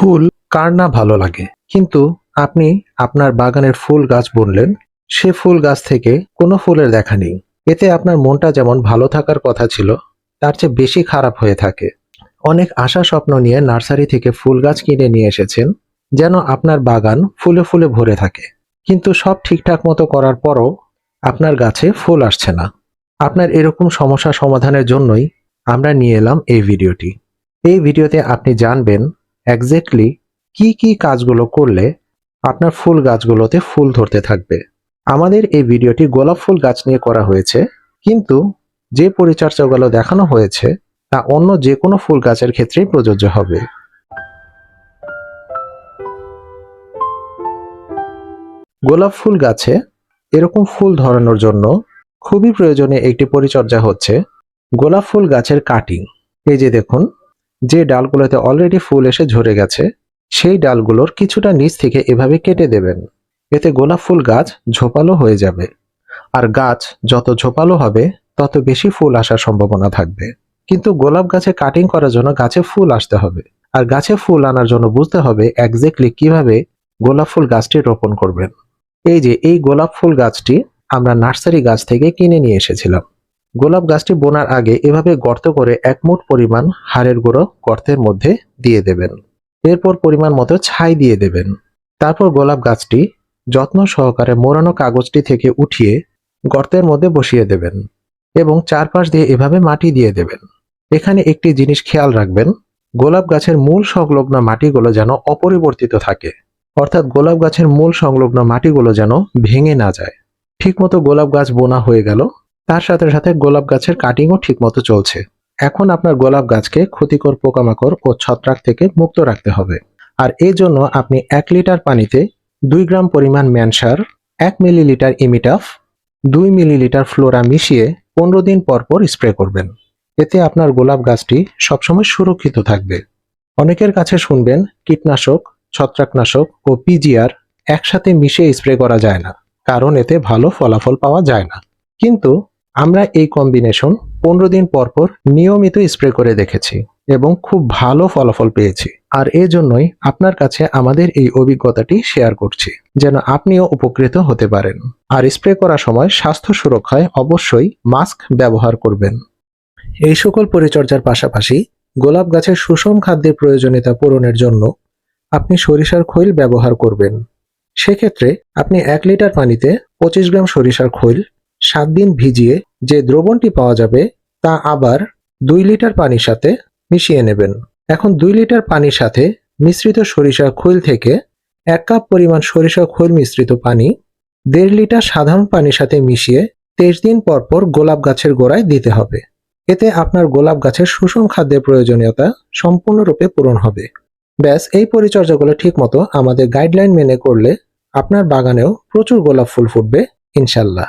ফুল কার না ভালো লাগে? কিন্তু আপনি আপনার বাগানের ফুল গাছ বুনলেন, সে ফুল গাছ থেকে কোনো ফুলের দেখা নেই। এতে আপনার মনটা যেমন ভালো থাকার কথা ছিল, তার চেয়ে বেশি খারাপ হয়ে থাকে। অনেক আশা স্বপ্ন নিয়ে নার্সারি থেকে ফুল গাছ কিনে নিয়ে এসেছেন, যেন আপনার বাগান ফুলে ফুলে ভরে থাকে। কিন্তু সব ঠিকঠাক মতো করার পরও আপনার গাছে ফুল আসছে না। আপনার এরকম সমস্যা সমাধানের জন্যই আমরা নিয়ে এলাম এই ভিডিওটি। এই ভিডিওতে আপনি জানবেন এক্স্যাক্টলি কি কি কাজগুলো করলে আপনার ফুল গাছগুলোতে ফুল ধরতে থাকবে। আমাদের এই ভিডিওটি গোলাপ ফুল গাছ নিয়ে করা হয়েছে, কিন্তু যে পরিচর্যাগুলো দেখানো হয়েছে, তা অন্য যে কোনো ফুল গাছের ক্ষেত্রেই প্রযোজ্য হবে। গোলাপ ফুল গাছে এরকম ফুল ধরানোর জন্য খুবই প্রয়োজনীয় একটি পরিচর্যা হচ্ছে গোলাপ ফুল গাছের কাটিং। এই যে দেখুন যে ডালগুলোতে অলরেডি ফুল এসে ঝরে গেছে, সেই ডালগুলোর কিছুটা নিচ থেকে এভাবে কেটে দেবেন। এতে গোলাপ ফুল গাছ ঝোপালো হয়ে যাবে। আর গাছ যত ঝোপালো হবে, তত বেশি ফুল আসার সম্ভাবনা থাকবে। কিন্তু গোলাপ গাছে কাটিং করার জন্য গাছে ফুল আসতে হবে। আর গাছে ফুল আনার জন্য বুঝতে হবে একজ্যাক্টলি কীভাবে গোলাপ ফুল গাছটি রোপণ করবেন। এই যে, এই গোলাপ ফুল গাছটি আমরা নার্সারি গাছ থেকে কিনে নিয়ে এসেছিলাম। গোলাপ গাছটি বোনার আগে এভাবে গর্ত করে এক মুঠ পরিমাণ হাড়ের গুঁড়ো গর্তের মধ্যে দিয়ে দেবেন। এরপর পরিমাণ মতো ছাই দিয়ে দেবেন। তারপর গোলাপ গাছটি যত্ন সহকারে মোড়ানো কাগজটি থেকে উঠিয়ে গর্তের মধ্যে বসিয়ে দেবেন এবং চারপাশ দিয়ে এভাবে মাটি দিয়ে দেবেন। এখানে একটি জিনিস খেয়াল রাখবেন, গোলাপ গাছের মূল সংলগ্ন মাটিগুলো যেন অপরিবর্তিত থাকে, অর্থাৎ গোলাপ গাছের মূল সংলগ্ন মাটিগুলো যেন ভেঙে না যায়। ঠিকমতো গোলাপ গাছ বোনা হয়ে গেল তার সাথে সাথে গোলাপ গাছের কাটিংও ঠিকমতো চলছে। এখন আপনার গোলাপ গাছকে ক্ষতিকর পোকামাকড় ও ছত্রাক থেকে মুক্ত রাখতে হবে। আর এই জন্য আপনি এক লিটার পানিতে দুই গ্রাম পরিমাণ ম্যানসার, এক মিলিলিটার ইমিটাফ, দুই মিলিলিটার ফ্লোরা মিশিয়ে পনেরো দিন পর পর স্প্রে করবেন। এতে আপনার গোলাপ গাছটি সবসময় সুরক্ষিত থাকবে। অনেকের কাছে শুনবেন, কীটনাশক, ছত্রাকনাশক ও পিজিআর একসাথে মিশিয়ে স্প্রে করা যায় না, কারণ এতে ভালো ফলাফল পাওয়া যায় না। কিন্তু আমরা এই কম্বিনেশন পনেরো দিন পর পর নিয়মিত স্প্রে করে দেখেছি এবং খুব ভালো ফলাফল পেয়েছি। আর এই জন্যই আপনার কাছে আমাদের এই অভিজ্ঞতাটি শেয়ার করছি, যেন আপনিও উপকৃত হতে পারেন। আর স্প্রে করার সময় স্বাস্থ্য সুরক্ষায় অবশ্যই মাস্ক ব্যবহার করবেন। এই সকল পরিচর্যার পাশাপাশি গোলাপ গাছের সুষম খাদ্যের প্রয়োজনীয়তা পূরণের জন্য আপনি সরিষার খৈল ব্যবহার করবেন। সেক্ষেত্রে আপনি এক লিটার পানিতে পঁচিশ গ্রাম সরিষার খৈল সাত দিন ভিজিয়ে যে দ্রবণটি পাওয়া যাবে তা আবার দুই লিটার পানির সাথে মিশিয়ে নেবেন। এখন দুই লিটার পানির সাথে মিশ্রিত সরিষা খৈল থেকে এক কাপ পরিমাণ সরিষা খৈল মিশ্রিত পানি, দেড় লিটার সাধারণ পানির সাথে মিশিয়ে তেইশ দিন পর পর গোলাপ গাছের গোড়ায় দিতে হবে। এতে আপনার গোলাপ গাছের সুষম খাদ্যের প্রয়োজনীয়তা সম্পূর্ণরূপে পূরণ হবে। ব্যাস, এই পরিচর্যাগুলো ঠিকমতো আমাদের গাইডলাইন মেনে করলে আপনার বাগানেও প্রচুর গোলাপ ফুল ফুটবে, ইনশাল্লাহ।